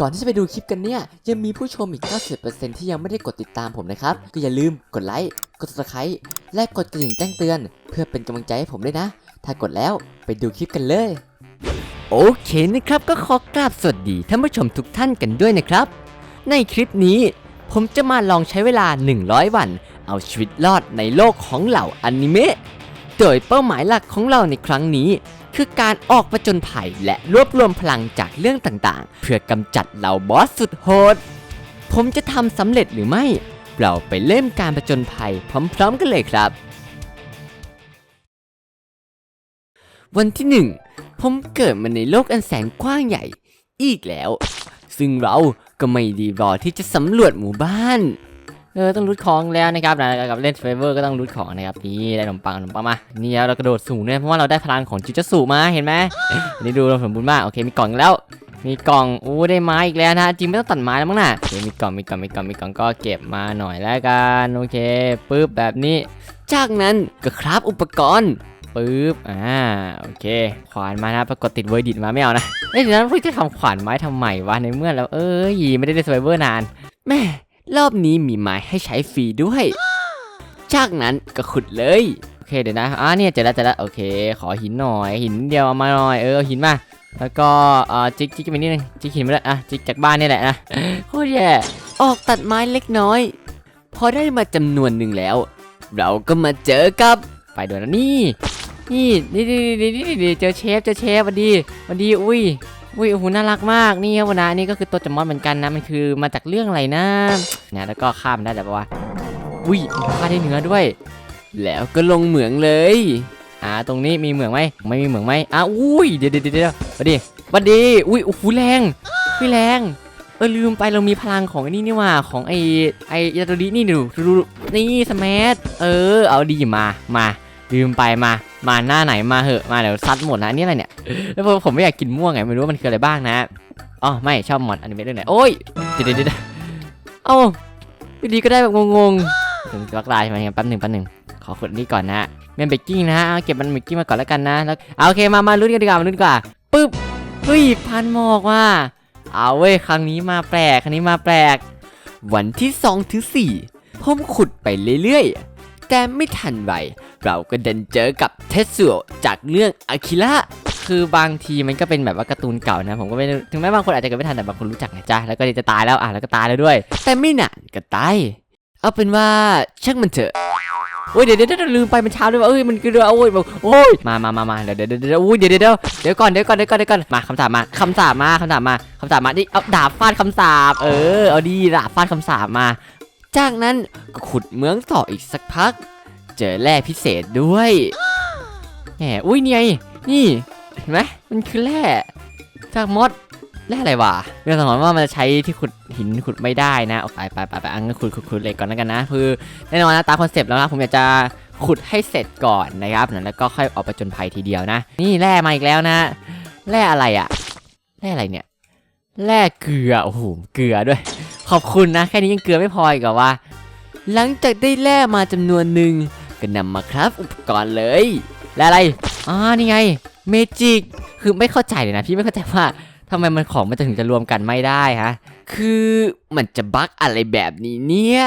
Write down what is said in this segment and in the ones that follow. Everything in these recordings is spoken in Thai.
ก่อนที่จะไปดูคลิปกันเนี่ย ยังมีผู้ชมอีก 90%ที่ยังไม่ได้กดติดตามผมนะครับ ก็อย่าลืมกดไลค์ กด subscribe และกดกระดิ่งแจ้งเตือน เพื่อเป็นกำลังใจให้ผมด้วยนะ ถ้ากดแล้วไปดูคลิปกันเลย โอเคนะครับ ก็ขอกราบสวัสดีท่านผู้ชมทุกท่านกันด้วยนะครับ ในคลิปนี้ผมจะมาลองใช้เวลา 100 วัน เอาชีวิตรอดในโลกของเหล่าอนิเมะ โดยเป้าหมายหลักของเราในครั้งนี้ คือการออกประจนภัยและรวบรวมพลังจากเรื่องต่างๆ เพื่อกำจัดเหล่าบอสสุดโหด ผมจะทำสำเร็จหรือไม่ เราไปเริ่มการประจนภัยพร้อมๆกันเลยครับ วันที่หนึ่งผมเกิดมาในโลกอันแสนกว้างใหญ่อีกแล้ว ซึ่งเราก็ไม่ดีรอที่จะสำรวจหมู่บ้าน เออต้องรูดของแล้วนะครับนะกับเล่นเฟเวอร์ก็ต้องรูดของนะครับนี่ได้ขนมปังขนมปังมานี่เรากระโดดสูงด้วยเพราะว่าเราได้พลังของจิจสุมาเห็นไหมนนี้ดูเราสมบูรณ์มากโอเคมีกล่องแล้ว มีกล่องอู้ได้ไม้อีกแล้วนะจริงไม่ต้องตัดไม้แล้วมั้งนะโอเคมีกล่องมีกล่องมีกล่องมีกล่องก็เก็บมาหน่อยแล้วกันโอเคปึ๊บแบบนี้ จากนั้นก็คราฟอุปกรณ์ปึ๊บ อ่า โอเค ขวานมานะ ปรากฏติดเวอร์ดิตมาไม่เอานะเอ้ยเดี๋ยวนั้นพี่จะทำขวานไม้ทำไมวะ ในเมื่อแล้ว เอ้ย ไม่ได้เล่นสไบเวอร์นาน แม่ รอบนี้มีไม้ให้ใช้ฟรีด้วย จากนั้นก็ขุดเลย โอเคเดี๋ยวนะอ่าเนี่ยเจอแล้วเจอแล้วโอเค ขอหินหน่อยหินเดียวเอามาหน่อยเออหินมาแล้วก็เอ่อจิกจิกไปนิดนึงจิกหินไปแล้วอะจิกจากบ้านนี่แหละนะโคตรแย่ออกตัดไม้เล็กน้อย พอได้มาจำนวนหนึ่งแล้ว เราก็มาเจอกับไปด้วยนนี่นี่นี่นี่นี่นี่เจอเชฟเจอเชฟวัสดีวัสดีอุ้ย อุ้ยโอ้โหน่ารักมากนี่ครับวันนะนี่ก็คือตัวจำมอนเหมือนกันนะมันคือมาจากเรื่องอะไรนะเนี่ยแล้วก็ข้ามได้แต่ว่าอุ้ยฆ่าได้เนื้อด้วย แล้วก็ลงเหมืองเลยอ่าตรงนี้มีเหมืองไหมไม่มีเหมืองไหมอ่าอุ้ยเดี๋ยวเดี๋ยวเดี๋ยวมาดิมาดิอุ้ยโอ้โหแรงไม่แรงเออลืมไปเรามีพลังของไอ้นี่นี่ว่าของไอไอยาตัวนี้นี่ดูดูดูนี่สมัทเออเอาดีมามา ลืมไปมา มาหน้าไหนมาเหอะ มาเดี๋ยวซัดหมดนะอันนี่อะไรเนี่ย แล้วผมผมไม่อยากกินม่วงไง ไม่รู้ว่ามันคืออะไรบ้างนะ อ๋อไม่ชอบหมดอันิเมะเรื่องไหน โอ้ยเดี๋ยวเดี๋ยวเดี๋ยวเอ้าอยู่ดีก็ได้แบบงงๆถึงล็อกลน์ใช่ไหมแป๊บหนึ่งแป๊บหนึ่งขอขุดนี่ก่อนนะเมนเบกกิ้งนะเอาเก็บมันเบกกิ้งมาก่อนแล้วกันนะ แล้วเอาโอเคมามาลุ้นกันดีกว่ามาลุ้นดีกว่าปึ๊บเฮ้ยพันหมอกว่ะเอาเว้ยครั้งนี้มาแปลกครั้งนี้มาแปลก วันที่2ถึง4ผมขุดไปเรื่อยๆ แต่ไม่ทันไรเราก็เดินเจอกับเทสโซจากเรื่องอากิระคือบางทีมันก็เป็นแบบว่าการ์ตูนเก่านะ ผมก็ไม่ถึงแม้บางคนอาจจะเกิดไม่ทันแต่บางคนรู้จักนะจ๊ะแล้วก็จะตายแล้วอะแล้วก็ตายแล้วด้วย แต่ไม่นานก็ตายเอาเป็นว่าช่างมันเถอะโอ้ยเดี๋ยวเดี๋ยวเดี๋ยวลืมไปมันเช้าด้วยว่ะเอ้ยมันคือเรือโอ้ยโอ้ยมามามามาเดี๋ยวเดี๋ยวเดี๋ยวเดี๋ยวอุ้ยเดี๋ยวเดี๋ยวเดี๋ยวก่อนเดี๋ยวก่อนเดี๋ยวก่อนเดี๋ยวก่อนมาคำสาปมาคำสาปมาคำสาปมาคำสาปมาดิเอาดาบฟาดคำสาปเออเอาดีดาบฟาดคำสาปมา จากนั้นก็ขุดเมืองต่ออีกสักพัก เจอแร่พิเศษด้วยแหมอุ้ยนี่ไงนี่เห็นไหมมันคือแร่จากมอดแร่อะไรวะเรื่องสมมติว่ามันจะใช้ที่ขุดหินขุดไม่ได้นะเอาไปไปไปไปอังนขุดขุดขุดเหล็กก่อนแล้วกันนะ คือแน่นอนนะตามคอนเซปต์แล้วนะผมอยากจะขุดให้เสร็จก่อนนะครับแล้วก็ค่อยออกไปจนภัยทีเดียวนะ นี่แร่มาอีกแล้วนะแร่อะไรอะแร่อะไรเนี่ยแร่เกลือโอ้โหเกลือด้วย ขอบคุณนะ แค่นี้ยังเกลือไม่พออีกเหรอวะหลังจากได้แร่มาจำนวนหนึ่ง ก็นำมาครับอุปกรณ์เลยแร่อะไรอ่านี่ไงเมจิกคือไม่เข้าใจเลยนะ พี่ไม่เข้าใจว่าทำไมมันของมันจะถึงจะรวมกันไม่ได้ฮะ คือมันจะบั๊กอะไรแบบนี้เนี่ย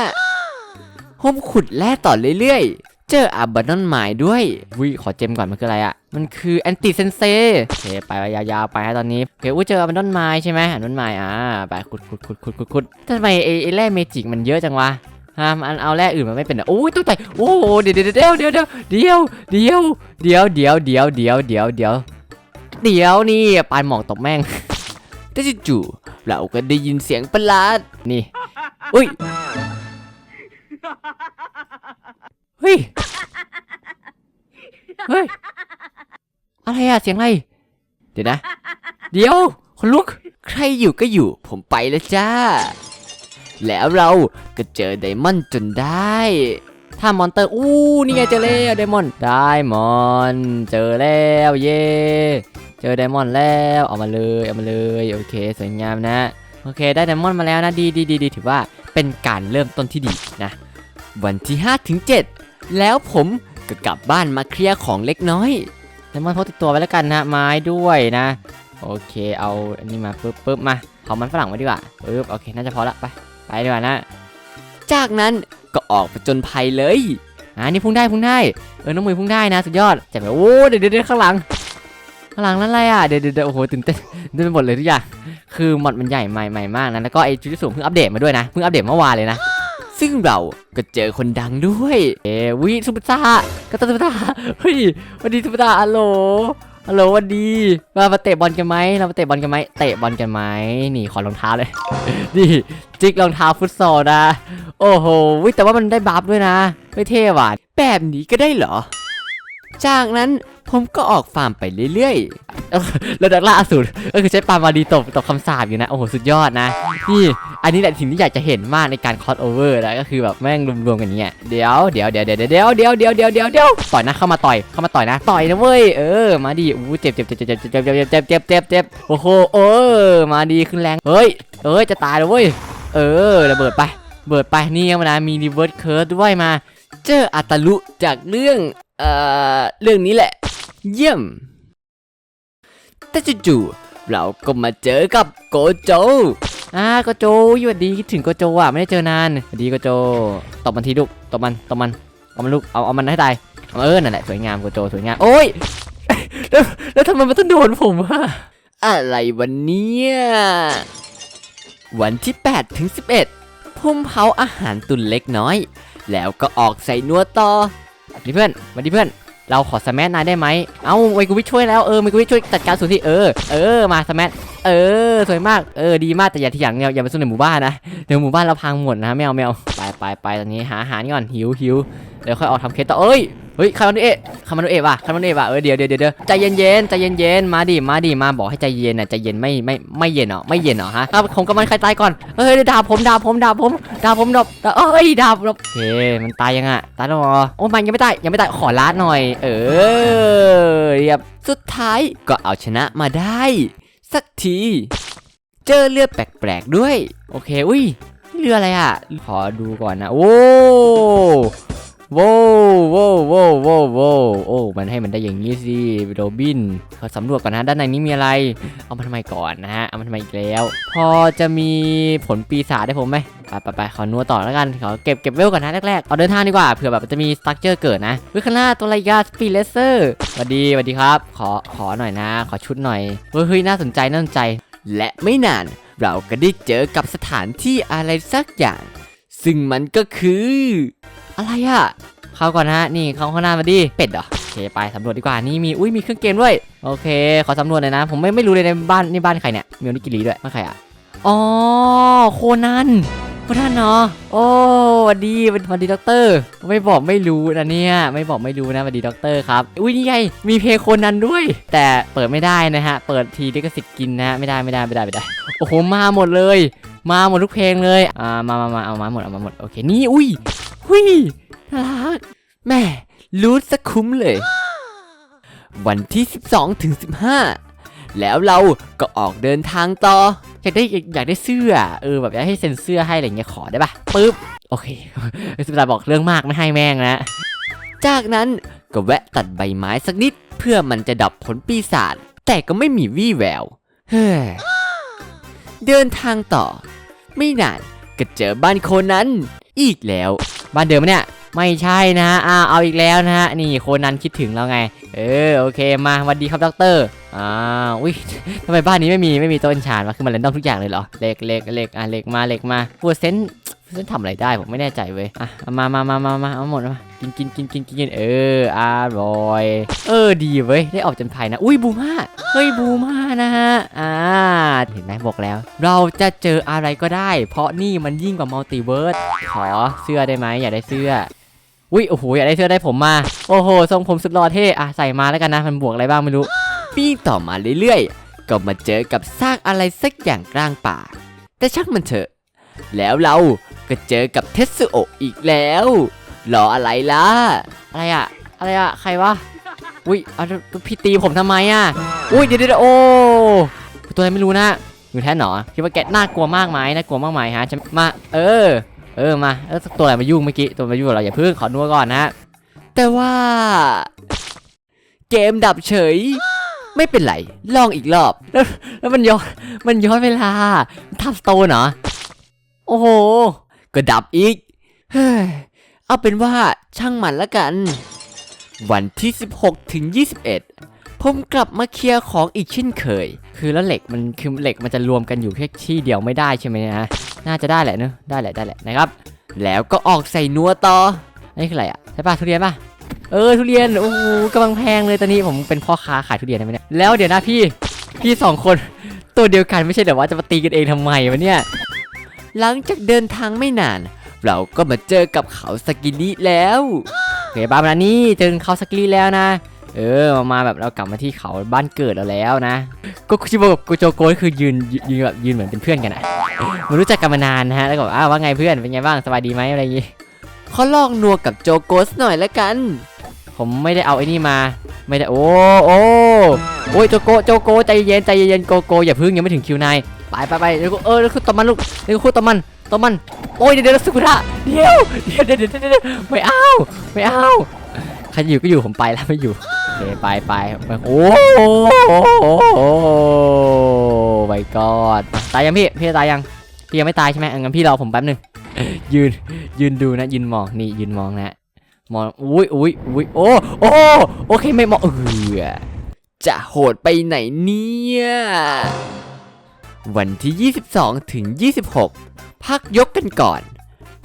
ผมขุดแร่ต่อเรื่อยๆ เจออับบานอนไม้ด้วยวิขอเจมก่อนมันคืออะไรอะ่ะ มันคือแอนติเซนเซโอเคไปยาวๆไปฮะตอนนี้โอเคอุ้ยเจออับบานอนไม้ใช่ไหมอันนอนไม้อ่าไปขุดขุดขุดขุดขุดขุดทำไมไอ้แร่เมจิกมันเยอะจังวะ ฮะมันเอาแร่อื่นมาไม่เป็นอะโอ้ยต้องใจโอ้โหเดี๋ยวเดี๋ยวเดี๋ยวเดี๋ยวเดี๋ยวเดี๋ยวเดี๋ยวเดี๋ยวเดี๋ยวเดี๋ยวเดี๋ยวเดี๋ยวเดี๋ยวเดี๋ยวนี่ปลายหมอกตบแม่งแต่จู่ๆเราก็ได้ยินเสียงประหลาดนี่อุ้ยเฮ้ยเฮ้ยอะไรอะเสียงอะไรเดี๋ยวนะ เดี๋ยวคนลุก ใครอยู่ก็อยู่ ผมไปแล้วจ้า แล้วเราก็เจอไดมอนด์จนได้ถ้ามอนเตอร์อู้นี่ไงเจอแล้วไดมอนด์ไดมอนด์เจอแล้วเย่เจอไดมอนด์แล้วเอามาเลยเอามาเลยโอเคสวยงามนะโอเคได้ไดมอนด์มาแล้วนะดีดีดีดีถือว่าเป็นการเริ่มต้นที่ดีนะวันที่5ถึง7แล้วผมก็กลับบ้านมาเคลียร์ของเล็กน้อยไดมอนด์พกติดตัวไว้แล้วกันนะไม้ด้วยนะ โอเคเอาอันนี้มาปึ๊บปึ๊บมาามันฝรั่งไว้ดีกว่าปึ๊บโอเคน่าจะพอละไป ไปดีกว่านะ จากนั้นก็ออกไปจนภัยเลยอ่านี่พุ่งได้พุ่งได้เออน้องมือพุ่งได้นะสุดยอดจ๋งเลยโอ้เดี๋ยวเดี๋ยวข้างหลังข้างหลังนั่นอะไรอะเดี๋ยวเดี๋ยวโอ้โหตื่นเต้นตื่นเต้นไปหมดเลยทุกอย่างคือมอดมันใหญ่ใหม่ใหม่มากนะแล้วก็ไอจุดที่สูงเพิ่งอัปเดตมาด้วยนะเพิ่งอัปเดตเมื่อวานเลยนะซึ่งเราก็เจอคนดังด้วย เอวิซุปเปอร์สตาก็ซุปเปอร์สตาเฮ้ยวันดีซุปเปอร์สตาร์ฮัลโหล ฮัลโหลวันดีมามาเตะบอลกันไหมเรามาเตะบอลกันไหมเตะบอลกันไหมนี่ขอรองเท้าเลย นี่จิกรองเท้าฟุตซอลนะ โอ้โหวิแต่ว่ามันได้บัฟด้วยนะ ไม่เท่หว่ะแบบนี้ก็ได้เหรอ จากนั้น ผมก็ออกฟาร์มไปเรื่อยๆแล้วดักล่าสูรก็คือใช้ปาล์มาดีตบตบคำสาปอยู่นะ โอ้โห สุดยอดนะ นี่ อันนี้แหละสิ่งที่อยากจะเห็นมากในการคอสโอเวอร์นะก็คือแบบแม่งรวมๆกันเงี้ยเดี๋ยวเดี๋ยวเดี๋ยวเดี๋ยวเดี๋ยวเดี๋ยวเดี๋ยวเดี๋ยวเดี๋ยวเดี๋ยวต่อยนะเข้ามาต่อยเข้ามาต่อยนะ ต่อยนะเว้ยเออมาดิอู้เจ็บเจ็บเจ็บเจ็บเจ็บเจ็บเจ็บเจ็บเจ็บเจ็บเจ็บโอ้โหเออมาดีขึ้นแรงเฮ้ยเอ้ยจะตายแล้วเว้ยเออระเบิดไปเบิดไปนี่มานะมีรีเวิร์สเคิร์ดด้วยมา เจออัตลุจากเรื่องเอ่อเรื่องนี้แหละ เยี่ยม แต่จู่ๆเราก็มาเจอกับโกโจอ่าโกโจสวัสดีคิดถึงโกโจอะไม่ได้เจอนานสวัสดีโกโจตบมันทีลูกตบมันตบมันเอามันลูกเอาเอามันให้ตายเออนั่นแหละสวยงามโกโจสวยงามโอ้ยแล้วแล้วทำไมมันต้องโดนผมวะอะไรวันนี้วันที่ 8 ถึง 11 พุ่มเผาอาหารตุนเล็กน้อย แล้วก็ออกใส่นัวต่อนี่เพื่อนสวัสดีเพื่อน เราขอสมันายได้ไหมเอ้าไมกุวิช่วยแล้วเออไมกุวิช่วยจัดการส่วนที่เออ เออมาสมัเออสวยมากเออดีมากแต่อย่าที่อย่างเนียอย่าไปสู้ในหมู่บ้านนะเดี๋ยวหมู่บ้านเราพังหมดนะแมวแมวไปไปไปตอนนี้หาอาหารก่อนหิวหิวเดี๋ยวค่อยออกทำเคสต่อเอ้ย เฮ้ยคาร์บอนเอะคาร์บอนเอะว่ะคาร์บอนเอะว่ะเออเดี๋ยวเดี๋ยวเดี๋ยวใจเย็นเย็นใจเย็นเย็นมาดิมาดิมาบอกให้ใจเย็นน่ะใจเย็นไม่ไม่ไม่เย็นเหรอไม่เย็นเหรอฮะถ้าผมกับมันใครตายก่อนเฮ้ยดาบผมดาบผมดาบผมดาบผมดาบดาเอ้ยดาบดาบโอเคมันตายยังอะตายแล้วเหรอโอ้มันยังไม่ตายยังไม่ตายขอลาดหน่อย เออเรียบสุดท้ายก็เอาชนะมาได้ สักที เจอเรือแปลกๆด้วย โอเคอุ้ยเรืออะไรอะขอดูก่อนนะโว้ โว้โว้โว้โว้โว้โอ้มันให้มันได้อย่างนี้สิโรบินขอสำรวจก่อนนะด้านในนี้มีอะไร เอามาทำไมก่อนนะฮะเอามาทำไมอีกแล้ว พอจะมีผลปีศาจได้ผมไหมไปไปไปขอนัวต่อแล้วกันขอเก็บเก็บเวลก่อนนะแรกๆเอาเดินทางดีกว่าเผื่อแบบจะมีสตั๊กเจอร์เกิดนะวิคลาตัวไรยาสปีเลเซอร์สวัสดีสวัสดีครับ ขอขอหน่อยนะ ขอชุดหน่อยเฮ้ยเฮ้ยน่าสนใจน่าสนใจ และไม่นานเราก็ได้เจอกับสถานที่อะไรสักอย่าง ซึ่งมันก็คือ อะไรอะเข้าก่อนนะฮะนี่เข้าข้างหน้ามาดิเป็ดเหรอโอเคไปสำรวจดีกว่านี่มีอุ้ยมีเครื่องเกมด้วยโอเค ขอสำรวจหน่อยนะ ผมไม่ไม่รู้เลยในบ้านนี่บ้านใครเนี่ยมีอนิกิริด้วยบ้าใครอะอ๋อโคนันโคนันเนาะโอ้สวัสดีสวัสดีด็อกเตอร์ไม่บอกไม่รู้นะเนี่ยไม่บอกไม่รู้นะสวัสดีด็อกเตอร์ครับอุ้ยนี่ไงมีเพลงโคนันด้วย แต่เปิดไม่ได้นะฮะเปิดทีลิขสิทธิ์กินนะฮะไม่ได้ไม่ได้ไม่ได้ไม่ได้โอ้โหมาหมดเลย มาหมดทุกเพลงเลย อ่า มามามาเอามาหมด เอามาหมด โอเค นี่ อุ้ยหุยน่ารักแม่รูดสักคุ้มเลย วันที่ 12ถึง15 แล้วเราก็ออกเดินทางต่อ อยากได้อยากได้เสื้อ เออ แบบอยากให้เซ็นเสื้อให้อะไรเงี้ยขอได้ปะปึ๊บ โอเคสุดาบอกเรื่องมากไม่ให้แม่งนะ จากนั้นก็แวะตัดใบไม้สักนิด เพื่อมันจะดับผลปีศาจแต่ก็ไม่มีวี่แวว เฮ้ยเดินทางต่อ ไม่นานก็เจอบ้านโคนันอีกแล้ว บ้านเดิมเนี่ยไม่ใช่นะฮะอ้าวเอาอีกแล้วนะฮะนี่โคนันคิดถึงเราไง เออโอเคมาสวัสดีครับด็อกเตอร์อ้าวอุ้ยทำไมบ้านนี้ไม่มีไม่มีต้นชานวะคือมันเรนดอมทุกอย่างเลยเหรอเหล็กเหล็กเหล็กอะเหล็กมาเหล็กมาฟูเซน ฟูเซนทำอะไรได้ผมไม่แน่ใจเว้ยอะเอามามามามามาเอาหมดมากินกินกินกินกินเอออร่อย เออดีเว้ยได้ออกจนภายนะ อุ้ยบูมาเฮ้ยบูมานะฮะอ่าเห็นไหมบอกแล้ว เราจะเจออะไรก็ได้ เพราะนี่มันยิ่งกว่ามัลติเวิร์สขอเสื้อได้ไหมอยากได้เสื้ออุ้ยโอ้โหอยากได้เสื้อได้ผมมาโอ้โหทรงผมสุดหล่อเท่อะใส่มาแล้วกันนะมันบวกอะไรบ้างไม่รู้ปีต่อมาเรื่อยๆ ก็มาเจอกับซากอะไรสักอย่างกลางป่า แต่ช่างมันเถอะ แล้วเราก็เจอกับเทสโอะอีกแล้วรออะไรล่ะ อะไรอะอะไรอะใครวะ อุ้ยเอาพี่ตีผมทำไมอะอุ้ยเดี๋ยวเดี๋ยวโอ้ตัวอะไรไม่รู้นะอยู่แท้หนอคิดว่าแกน่ากลัวมากไหมน่ากลัวมากไหมฮะจะมา เออ เออมาแล้วตัวอะไรมายุ่งเมื่อกี้ตัวมายุ่งเราอย่าเพิ่งขอนัวก่อนนะแต่ว่า เกมดับเฉย ไม่เป็นไร ลองอีกรอบ แล้วแล้วมันย้อนมันย้อนเวลาทับสโตนเหรอ โอ้โห ก็ดับอีก เฮ้ย เอาเป็นว่าช่างมันละกัน วันที่ 16 ถึง 21 ผมกลับมาเคลียร์ของอีกเช่นเคย คือแล้วเหล็กมันคือเหล็กมันจะรวมกันอยู่แค่ที่เดียวไม่ได้ใช่ไหมนะน่าจะได้แหละเนอะได้แหละได้แหละนะครับ แล้วก็ออกใส่นัวต่อนี่คืออะไรอะใช่ป่ะทุเรียนป่ะเออทุเรียนโอ้โหกำลังแพงเลยตอนนี้ผมเป็นพ่อค้าขายทุเรียนได้ไหมเนี่ยแล้วเดี๋ยวนะพี่พี่สองคนตัวเดียวกันไม่ใช่แต่ว่าจะมาตีกันเองทำไมวะเนี่ย หลังจากเดินทางไม่นาน เราก็มาเจอกับเขาสกิลิแล้วโอเคบ้านานี่เจอเขาสกิลิแล้วนะ เออมามาแบบเรากลับมาที่เขาบ้านเกิดเราแล้วนะ ก็คุชิโบกับโกโจโกก็คือยืนยืนแบบยืนเหมือนเป็นเพื่อนกันอะมันรู้จักกันมานานนะฮะแล้วก็บอกอ้าวว่าไงเพื่อนเป็นไงบ้างสบายดีไหมอะไรอย่างงี้ขอลองนัวกับโจโกสหน่อยละกัน ผมไม่ได้เอาไอ้นี่มา ไม่ได้ โอ้โอ้โอ้ยโจโกโจโกใจเย็นใจเย็นโกโกอย่าพึ่งยังไม่ถึงคิวนายไปไปไปเดี๋ยวกูเออเดี๋ยวคุณตบมันลูกเดี๋ยวคุณตบมันตบมันโอ้ยเดี๋ยวเดี๋ยวสุกุระเดี๋ยวเดี๋ยวเดี๋ยวเดี๋ยวไม่เอาไม่เอาใครอยู่ก็อยู่ผมไปแล้วไม่อยู่โอเคไปไปโอ้โหไปกอดตายยังพี่พี่ตายยังพี่ยังไม่ตายใช่ไหมงั้นพี่รอผมแป๊บหนึงยืนยืนดูนะยืนมองนี่ยืนมองนะ มองอุ้ยอุ้ยอุ้ยโอ้โอ้โอเคไม่มองเออจะโหดไปไหนเนี่ยวันที่ 22 ถึง 26 พักยกกันก่อน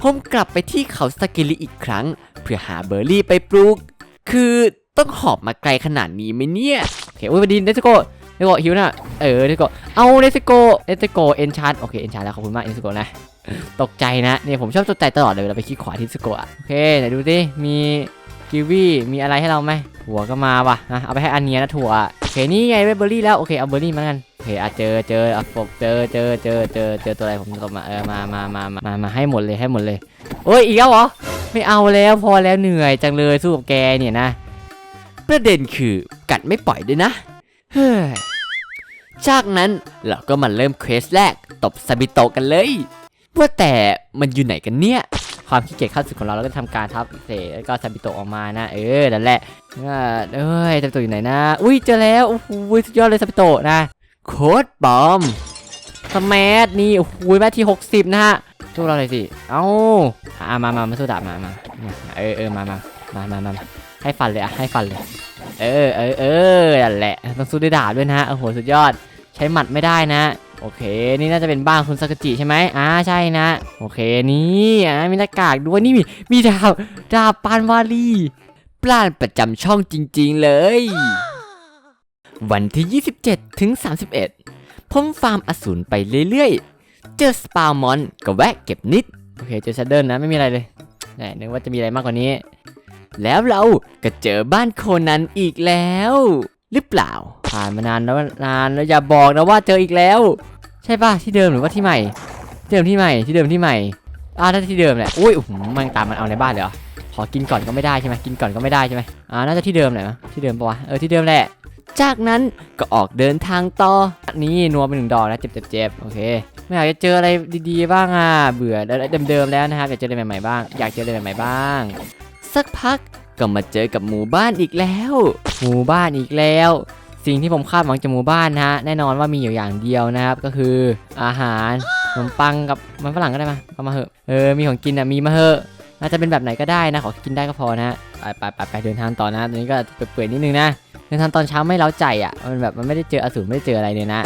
ผมกลับไปที่เขาสกิลิอีกครั้ง เพื่อหาเบอร์รี่ไปปลูก คือต้องหอบมาไกลขนาดนี้ไหมเนี่ยโอเคอุ้ยมาดีเนสโกค เนโกหิวนะเออเนโกเอาเนสโกเนสโกเอนชาร์ดโอเคเอนชาร์ดแล้วขอบคุณมากเนสโกนะตกใจนะเนี่ยผมชอบตกใจตลอดเลยเวลาไปคลิกขวาที่สโกะโอเคไหนดูสิมีกิวี่มีอะไรให้เราไหมถั่วก็มาว่ะนะเอาไปให้อันเนียนะถั่วโอเคนี่ไงเบอร์รี่แล้วโอเคเอาเบอร์รี่มากันโอเคอะเจอเจออะผมเจอเจอเจอเจอเจอตัวอะไรผมตบมาเออมามามามามาให้หมดเลยให้หมดเลยโอ้ยอีกแล้วเหรอไม่เอาแล้วพอแล้วเหนื่อยจังเลยสู้กับแกเนี่ยนะ ประเด็นคือกัดไม่ปล่อยด้วยนะ จากนั้นเราก็มาเริ่มเควสแรกตบซาบิโตกันเลย ว่าแต่มันอยู่ไหนกันเนี่ย ความขี้เกียจขั้นสุดของเราแล้วก็ทำการทับเสร็จแล้วก็ซาบิโตออกมานะ เออนั่นแหละเอ้ยซาบิโตอยู่ไหนนะ อุ้ยเจอแล้วโอ้โหสุดยอดเลยซาบิโตนะโคตรบอมสมัดนี่โอ้โหแม่ที่ 60 นะฮะสู้เราเลยสิ เอ้าอามามามาสู้ดาบมามาเออเออมามามามามามาให้ฟันเลยอะให้ฟันเลย เออเออเออนั่นแหละต้องสู้ด้วยดาบด้วยนะโอ้โหสุดยอดใช้หมัดไม่ได้นะ โอเค นี่น่าจะเป็นบ้านคุณซากจิใช่ไหมอ่าใช่นะ โอเคนี่อ่ามีหน้ากากด้วยนี่มีมีดาบดาบปานวาลีปล้านประจำช่องจริง ๆเลย วันที่ 27 ถึง 31ผมฟาร์มอสูรไปเรื่อยๆ เจอสปาวมอนก็แวะเก็บนิด โอเค เจอชัดเดิลนะ ไม่มีอะไรเลยแหมนึกว่าจะมีอะไรมากกว่านี้ แล้วเราก็เจอบ้านโคนันอีกแล้ว หรือเปล่า ผ่านมานานแล้วนานแล้วอย่าบอกนะว่าเจออีกแล้ว ใช่ป่ะที่เดิมหรือว่าที่ใหม่ที่เดิมที่ใหม่ที่เดิมที่ใหม่อ่าถ้าที่เดิมแหละอุ้ยหมันตามมันเอาในบ้านเลยเหรอขอกินก่อนก็ไม่ได้ใช่ไหมกินก่อนก็ไม่ได้ใช่ไหมอ่าน่าจะที่เดิมแหละที่เดิมปะวะเออที่เดิมแหละ จากนั้นก็ออกเดินทางต่อนี่นัวไปหนึ่งดอกนะเจ็บเจ็บเจ็บโอเคไม่อยากจะเจออะไรดีๆบ้างอะเบื่อเดิมๆแล้วนะครับอยากเจออะไรใหม่ๆบ้าง อยากเจออะไรใหม่ๆบ้าง สักพัก ก็มาเจอกับหมู่บ้านอีกแล้ว หมู่บ้านอีกแล้ว สิ่งที่ผมคาดหวังจากหมู่บ้านนะฮะแน่นอนว่ามีอยู่อย่างเดียวนะครับก็คืออาหารขนมปังกับมันฝรั่งก็ได้มาเอามาเหอะเออมีของกินอะมีมาเหอะน่าจะเป็นแบบไหนก็ได้นะขอกินได้ก็พอนะไปไปไปไปเดินทางต่อนะตอนนี้ก็เปื่อยนิดนึงนะเดินทางตอนเช้าไม่เล้าใจอะมันแบบมันไม่ได้เจออสูรไม่ได้เจออะไรเลยนะ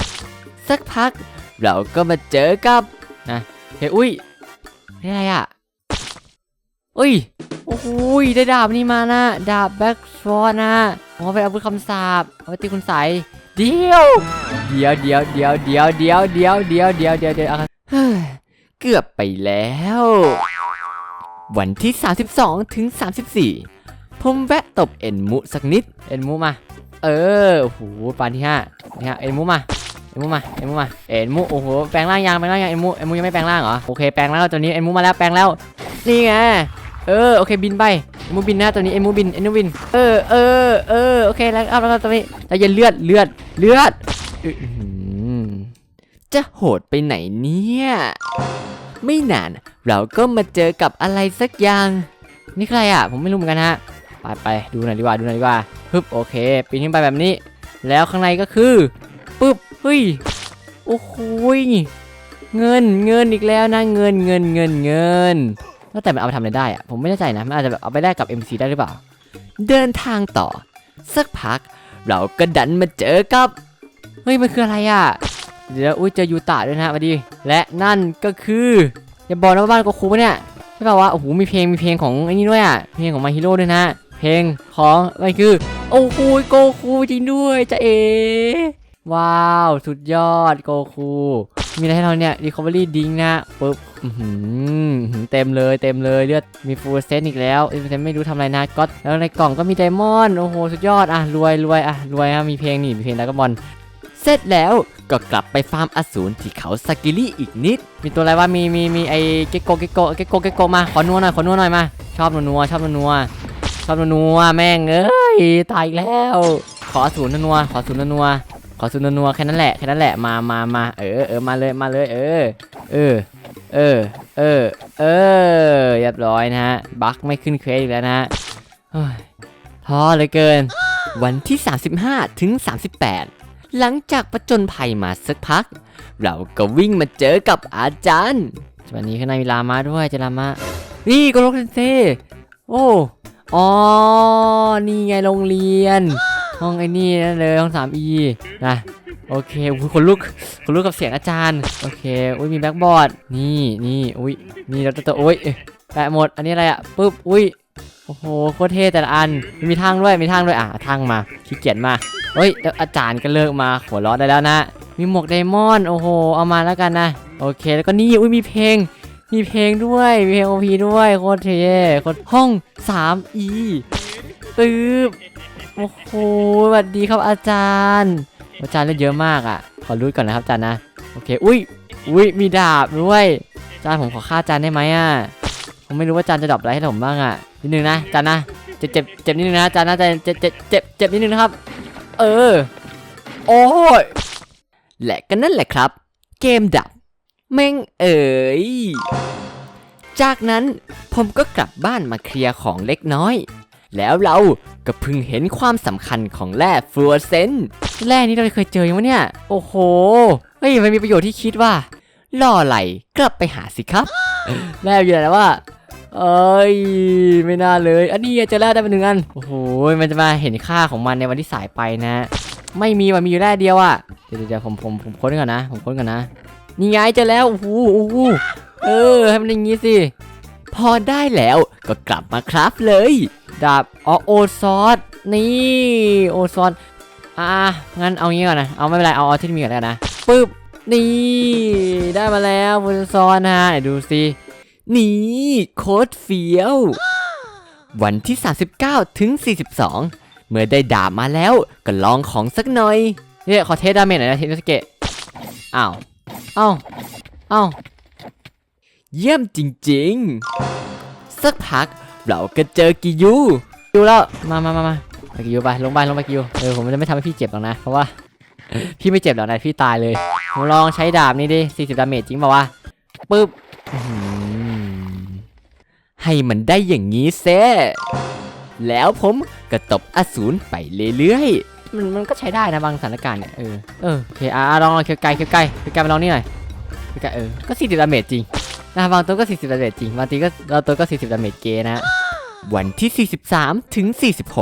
สักพักเราก็มาเจอกับนะเฮ้ยอุ้ยนี่อะไรอะ เอ้ย โอ้โหยได้ดาบนี่มานะ ดาบแบ็กฟอร์นะอ๋อเป็นอาวุธคำสาปเอาไว้ตีคุณใสยเดียว เดียวเดียวเดียวเดียวเดียวเดียวเดียวเดียวเดียวเดียวเกือบไปแล้ว วันที่ 32 ถึง 34 ผมแวะตบเอ็นมุสักนิด เอ็นมุมา เออโอ้โหปานที่ห้านี่ฮะเอ็นมุมาเอ็นมุมาเอ็นมุมาเอ็นมุโอ้โหแปลงร่างยังแปลงร่างยังเอ็นมุเอ็นมุยังไม่แปลงร่างเหรอโอเคแปลงร่างแล้วตัวนี้เอ็นมุมาแล้วแปลงแล้ว นี่ไง เออโอเคบินไปเอ็มุบินนะตัวนี้เอ็มุบินเอ็นมุบิน เออเออเออโอเคแล้วอัพแล้วก็ตัวนี้แล้วยันเลือดเลือดเลือดจะโหดไปไหนเนี่ย ไม่นานเราก็มาเจอกับอะไรสักอย่าง นี่ใครอะ ผมไม่รู้เหมือนกันฮะ ไปไปดูหน่อยดีกว่าดูหน่อยดีกว่าฮึบโอเคปีนขึ้นไปแบบนี้ แล้วข้างในก็คือปึ๊บเฮ้ยโอ้โหเงินเงินอีกแล้วนะเงินเงินเงินเงิน แล้วแต่มันเอาไปทำอะไรได้อะผมไม่แน่ใจนะ มันอาจจะแบบเอาไปได้กับ MC ได้หรือเปล่า เดินทางต่อ สักพัก เราก็ดันมาเจอกับ เฮ้ย มันคืออะไรอะเดี๋ยวอุ้ยเจอยูตะด้วยนะมาดี และนั่นก็คืออย่าบอกนะว่าบ้านโกคูปะเนี่ยใช่ป่าวะโอ้โหมีเพลงมีเพลงของไอ้นี่ด้วยอะเพลงของมาฮิโร่ด้วยนะ เพลงของอะไรคือ โอ้โหโกคูจริงด้วยจ้าเอ ว้าว สุดยอดโกคู มีอะไรให้เราเนี่ย recovery ดิงนะปึ๊บอื้อหือเต็มเลยเต็มเลยเลือดมีฟูลเซนอีกแล้วเอ้ยแต่ไม่รู้ทำอะไรนะก็แล้วในกล่องก็มีไดมอนด์โอ้โห สุดยอด อะ รวยรวยอะ รวยอะมีเพลงนี่มีเพลงดรากบอลเสร็จแล้วก็กลับไปฟาร์มอสูรที่เขาสกิลี่อีกนิด มีตัวอะไรวะมีมีมีไอเกโกเกโกเกโกเกโกมาขอนัวหน่อยขอนัวหน่อยมา ชอบนัวๆชอบนัวๆชอบนัวๆแม่งเอ้ยตายอีกแล้ว ขออสูรนัวขออสูรนัว ขอสูรนัวๆแค่นั้นแหละแค่นั้นแหละมามามาเออเออมาเลยมาเลยเออ เออ เออ เออ เออเรียบร้อยนะฮะบั๊กไม่ขึ้นเควสอีกแล้วนะฮะท้อเลือเกิน วันที่ 35 ถึง 38 หลังจากประจนภัยมาสักพัก เราก็วิ่งมาเจอกับอาจารย์วันนี้ข้างในมีลามาด้วยเจาลามานี่ก็โรกเซนเซโอ้อ๋อนี่ไงโรงเรียน ห้องไอ้นี่นั่นเลยห้อง 3E นะโอเคอุ้ยคนลุกคนลุกกับเสียงอาจารย์โอเคอุ้ยมีแบ็กบอร์ดนี่นี่อุ้ยนี่เราตัวอุ้ยแปะหมดอันนี้อะไรอะปึ๊บอุ้ยโอ้โหโคตรเท่แต่ละอันมีทางด้วยมีทางด้วยอะทางมาขี้เกียจมาเฮ้ยอาจารย์ก็เลิกมาหัวเราะได้แล้วนะ มีหมวกไดมอนด์โอ้โหเอามาแล้วกันนะโอเคแล้วก็นี่อุ้ยมีเพลงมีเพลงด้วยมีเพลงโอพีด้วยโคตรเท่โคตรห้อง 3E ตืบ โอ้โหสวัสดีครับอาจารย์ อาจารย์เล่นเยอะมากอะ ขอรู้ก่อนนะครับอาจารย์นะ โอเค อุ้ย อุ้ย มีดาบด้วยอาจารย์ผมขอฆ่าอาจารย์ได้ไหมอะ ผมไม่รู้ว่าอาจารย์จะดรอปอะไรให้ผมบ้างอะ นิดนึงนะอาจารย์นะ เจ็บเจ็บเจ็บนิดนึงนะอาจารย์นะอาจารย์เจ็บเจ็บเจ็บเจ็บนิดนึงนะครับ เออ โอ้ย และก็นั่นแหละครับ เกมดับ แม่งเอ๋ย จากนั้นผมก็กลับบ้านมาเคลียร์ของเล็กน้อย แล้วเรา ก็เพิ่งเห็นความสำคัญของแร่ฟลูออเรสเซนต์แร่นี้เราเคยเจอยังวะเนี่ย โอ้โห เฮ้ยมันมีประโยชน์ที่คิดว่าล่อไหลกลับไปหาสิครับ แร่อยู่ไหนแล้วว่าเอ้ยไม่น่าเลย อันนี้เจอแร่ได้มาหนึ่งอัน โอ้โห มันจะมาเห็นค่าของมันในวันที่สายไปนะ ไม่มีมันมีอยู่แร่เดียวอะเดี๋ยวเดี๋ยวผมผมผมค้นก่อนนะ ผมค้นก่อนนะ นี่ไงเจอแล้วโอ้โหโอ้โหเออให้มันอย่างงี้สิ พอได้แล้วก็กลับมาครับเลย ดาบอ๋อโอซอสนี่โอซอสอะงั้นเอางี้ก่อนนะเอาไม่เป็นไรเอาเอาที่มีก่อนแล้วนะปึ๊บนี่ได้มาแล้วโอซอสนะฮะดูสินี่โคตรเฟี้ยว วันที่ 39 ถึง 42 เมื่อได้ดาบมาแล้วก็ลองของสักหน่อยเนี่ยขอเทสดาเมจหน่อยนะเทสสเกะอ้าวอ้าวอ้าวเยี่ยมจริง ๆ สักพัก เราก็เจอกิยูดูแล้วมามามามาไปกิยูไปลงไปลงไปกิยูเออผมจะไม่ทำให้พี่เจ็บหรอกนะเพราะว่าพี่ไม่เจ็บหรอกนะพี่ตายเลยผมลองใช้ดาบนี้ดิ40ดาเมจจริงเปล่าวะปึ๊บอื้อหือให้มันได้อย่างนี้เซแล้วผมก็ตบอสูรไปเรื่อยๆ มันมันก็ใช้ได้นะบางสถานการณ์เนี่ยเออ เออโอเคอะอะลองลองเคียวไกลเคียวไกลเคียวไกลมาลองนี่หน่อยเคียวไกลเออ ก็40ดาเมจจริง นะบางตัวก็ 40ดาเมจจริงบางทีก็บางตัวก็ 40ดาเมจเกนะ วันที่ 43 ถึง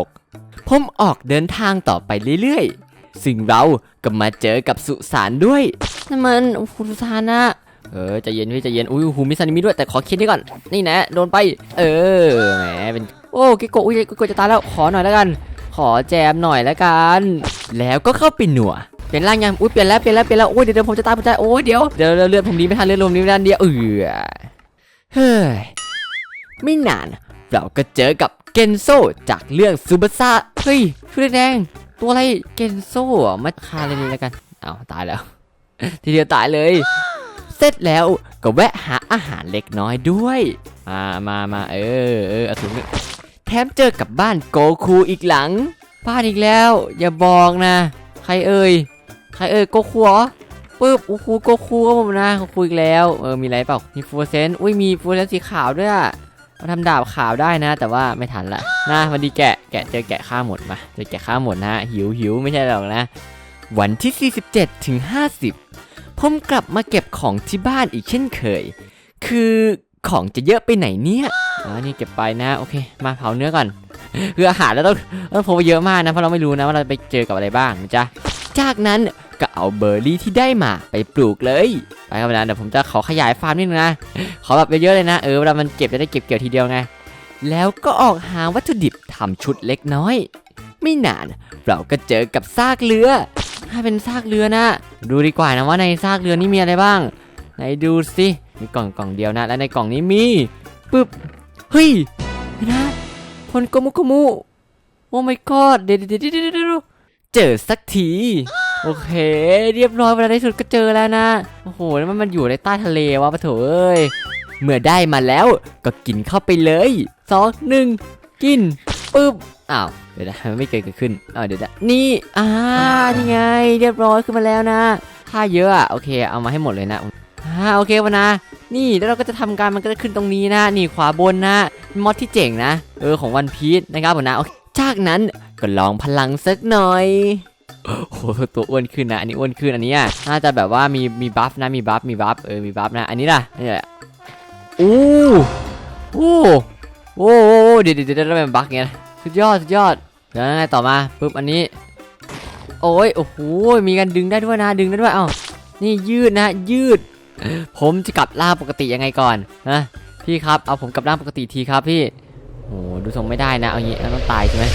46 ผมออกเดินทางต่อไปเรื่อยๆ ซึ่งเราก็มาเจอกับสุสานด้วยนั่นมันโอ้โหสุสานนะเออใจะเย็นพี่ใจะเย็นอุ้ยหูมิซานิมิด้วยแต่ขอเคียนนี่ก่อนนี่นะโดนไป เออแหมเป็นโอ้กิโกะอุ้ยกิโกะจะตายแล้วขอหน่อยแล้วกัน ขอแจมหน่อยแล้วกัน แล้วก็เข้าไปหนัว เปลี่ยนร่างยังอุ้ยเปลี่ยนแล้วเปลี่ยนแล้วเปลี่ยนแล้วโอ้ยเดี๋ยวเดี๋ยวผมจะตายผมจะโอ้ยเดี๋ยวเดี๋ยวเลือดผมดีไม่ทันเลือดลมดีไม่ทันเดียวเออเฮ้ยไม่นาน เราก็เจอกับเกนโซจากเรื่องซูบาซาเฮ้ยชื่อแดงตัวอะไรเกนโซมาคาเลยนี่แล้วกันเอาตายแล้ว ทีเดียวตายเลย เสร็จแล้วก็แวะหาอาหารเล็กน้อยด้วยมามามาเออเอออถุงนี่แถมเจอกับบ้านโกคูอีกหลังบ้านอีกแล้ว อย่าบอกนะ ใครเอ่ย ใครเอ่ยโกคูเหรอปึ๊บโอ้โหโกคูก็ผมนะโกคูอีกแล้วเออมีอะไรเปล่ามีฟูเซนอุ้ยมีฟูเซนสีขาวด้วยอะมาทำดาบขาวได้นะ แต่ว่าไม่ทันละนะวันดีแกะแกะเจอแกะฆ่าหมดมาเจอแกะฆ่าหมดนะหิวหิวไม่ใช่หรอกนะ วันที่ 47ถึง50 ผมกลับมาเก็บของที่บ้านอีกเช่นเคย คือของจะเยอะไปไหนเนี่ยอ๋อนี่เก็บไปนะโอเค มาเผาเนื้อก่อนคืออาหารเราต้องต้องพกไปเยอะมากนะเพราะเราไม่รู้นะว่าเราไปเจอกับอะไรบ้างนะจ๊ะจากนั้น ก็เอาเบอร์รี่ที่ได้มาไปปลูกเลยไปครับนะเดี๋ยวผมจะขอขยายฟาร์มนิดนึงนะขอแบบเยอะๆเลยนะเออเวลามันเก็บจะได้เก็บเกี่ยวทีเดียวไงแล้วก็ออกหาวัตถุดิบทำชุดเล็กน้อย ไม่นานเราก็เจอกับซากเรือ ถ้าเป็นซากเรือนะ ดูดีกว่านะว่าในซากเรือนี่มีอะไรบ้างไหนดูสิมีกล่องกล่องเดียวนะ และในกล่องนี้มีปึ๊บเฮ้ยนะพลกมุกมุโอ้ my god เดี๋ยวเดี๋ยวเดี๋ยวเดี๋ยวเดี๋ยวเจอสักที โอเค เรียบร้อยเวลาในสุดก็เจอแล้วนะ โอ้โหแล้วมันมันอยู่ในใต้ทะเลวะปะโถเอ้ย เมื่อได้มาแล้วก็กินเข้าไปเลยสองหนึ่งกินปึ๊บอ้าวเดี๋ยวนะมันไม่เกิดเกิดขึ้นอ้าวเดี๋ยวนะนี่อ่านี่ไง เรียบร้อยขึ้นมาแล้วนะถ้าเยอะอะโอเค เอามาให้หมดเลยนะอ่าโอเควะนะ นี่แล้วเราก็จะทำการมันก็จะขึ้นตรงนี้นะ นี่ขวาบนนะมอดที่เจ๋งนะ เออของวันพีชนะครับผมนะจากนั้นก็ลองพลังสักหน่อย โอ้โหตัวอ้วนขึ้นนะ อันนี้อ้วนขึ้นอันนี้อะน่าจะแบบว่ามีมีบัฟนะมีบัฟมีบัฟเออมีบัฟนะ อันนี้ล่ะนี่แหละอู้อู้โอ้โหเดี๋ยวเดี๋ยวเดี๋ยวเป็นบักเงี้ยสุดยอดสุดยอดแล้วไงต่อมาปุ๊บอันนี้ โอ้ยโอ้โหมีการดึงได้ด้วยนะดึงได้ด้วยเอ้านี่ยืดนะยืด ผมจะกลับร่างปกติยังไงก่อนนะพี่ครับเอาผมกลับร่างปกติทีครับพี่โอ้ดูทรงไม่ได้นะเอางี้ต้องตายใช่ไหม